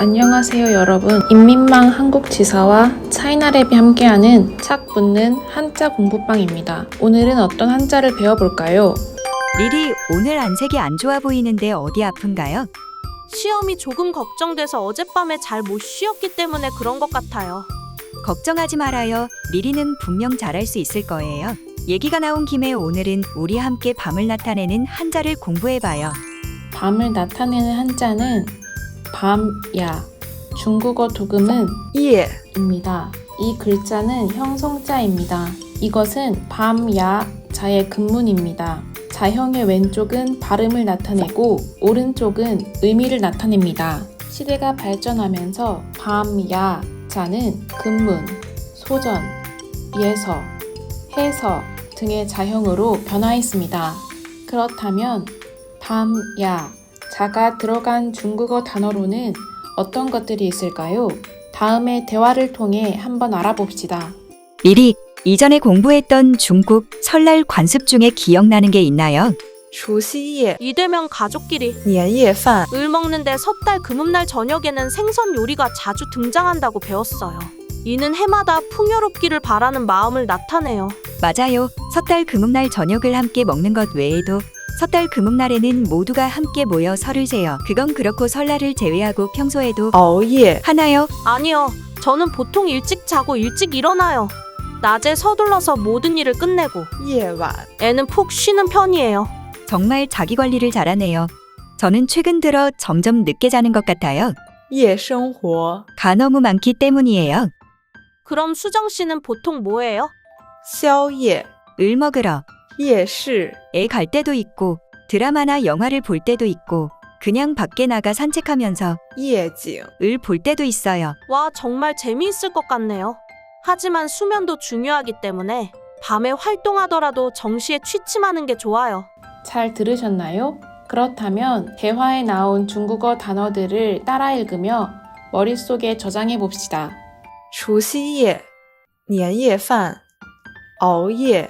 안녕하세요 여러분 인민망 한국지사와 차이나랩이 함께하는 착 붙는 한자 공부방입니다 오늘은 어떤 한자를 배워볼까요? 리리 오늘 안색이 안 좋아 보이는데 어디 아픈가요? 시험이 조금 걱정돼서 어젯밤에 잘 못 쉬었기 때문에 그런 것 같아요. 걱정하지 말아요. 리리는 분명 잘할 수 있을 거예요. 얘기가 나온 김에 오늘은 우리 함께 밤을 나타내는 한자를 공부해봐요. 밤을 나타내는 한자는 밤야 중국어 도금은 夜 입니다. 이 글자는 형성자입니다. 이것은 밤야 자의 근문입니다. 자형의 왼쪽은 발음을 나타내고 오른쪽은 의미를 나타냅니다. 시대가 발전하면서 밤야 자는 근문, 소전, 예서, 해서 등의 자형으로 변화했습니다. 그렇다면 밤야 자가 들어간 중국어 단어로는 어떤 것들이 있을까요? 다음에 대화를 통해 한번 알아봅시다. 리리 이전에 공부했던 중국 설날 관습 중에 기억나는 게 있나요? 除夕夜 이되면 가족끼리 年夜饭 을 먹는데 섣달 금음날 저녁에는 생선 요리가 자주 등장한다고 배웠어요. 이는 해마다 풍요롭기를 바라는 마음을 나타내요. 맞아요. 섣달 금음날 저녁을 함께 먹는 것 외에도 섣달 금음날에는 모두가 함께 모여 설을 세요. 그건 그렇고 설날을 제외하고 평소에도 熬夜 하나요? 아니요, 저는 보통 일찍 자고 일찍 일어나요. 낮에 서둘러서 모든 일을 끝내고 夜晚 애는 푹 쉬는 편이에요. 정말 자기 관리를 잘하네요. 저는 최근 들어 점점 늦게 자는 것 같아요. 夜生活 가 너무 많기 때문이에요. 그럼 수정 씨는 보통 뭐예요? 宵夜 을 먹으러 夜市 애 갈 때도 있고 드라마나 영화를 볼 때도 있고 그냥 밖에 나가 산책하면서 夜景 을 볼 때도 있어요. 와, 정말 재미있을 것 같네요. 하지만 수면도 중요하기 때문에 밤에 활동하더라도 정시에 취침하는 게 좋아요. 잘 들으셨나요? 그렇다면 대화에 나온 중국어 단어들을 따라 읽으며 머릿속에 저장해 봅시다. 除夕夜年夜饭熬夜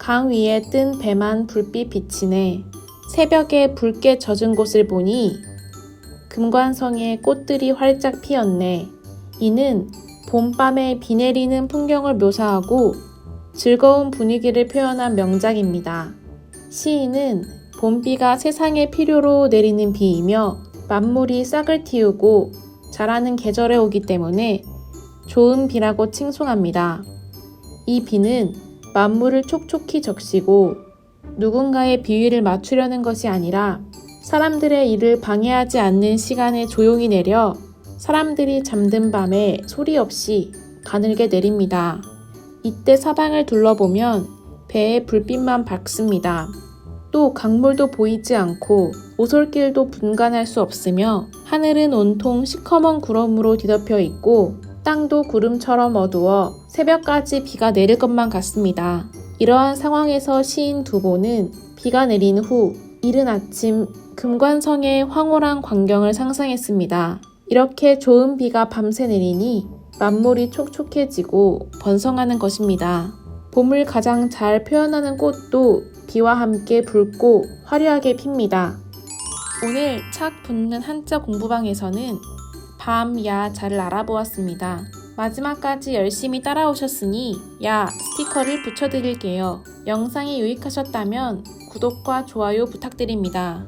강 위에 뜬 배만 불빛 비치네 새벽에 붉게 젖은 곳을 보니 금관성에 꽃들이 활짝 피었네 이는 봄밤에 비 내리는 풍경을 묘사하고 즐거운 분위기를 표현한 명작입니다. 시인은 봄비가 세상의 필요로 내리는 비이며 만물이 싹을 틔우고 자라는 계절에 오기 때문에 좋은 비라고 칭송합니다. 이 비는 만물을 촉촉히 적시고 누군가의 비위를 맞추려는 것이 아니라 사람들의 일을 방해하지 않는 시간에 조용히 내려 사람들이 잠든 밤에 소리 없이 가늘게 내립니다. 이때 사방을 둘러보면 배에 불빛만 밝습니다. 또 강물도 보이지 않고 오솔길도 분간할 수 없으며 하늘은 온통 시커먼 구름으로 뒤덮여 있고 땅도 구름처럼 어두워 새벽까지 비가 내릴 것만 같습니다. 이러한 상황에서 시인 두보는 비가 내린 후 이른 아침 금관성의 황홀한 광경을 상상했습니다. 이렇게 좋은 비가 밤새 내리니 만물이 촉촉해지고 번성하는 것입니다. 봄을 가장 잘 표현하는 꽃도 비와 함께 붉고 화려하게 핍니다. 오늘 착 붙는 한자 공부방에서는 밤, 야, 자를 알아보았습니다. 마지막까지 열심히 따라오셨으니 야 스티커를 붙여드릴게요. 영상이 유익하셨다면 구독과 좋아요 부탁드립니다.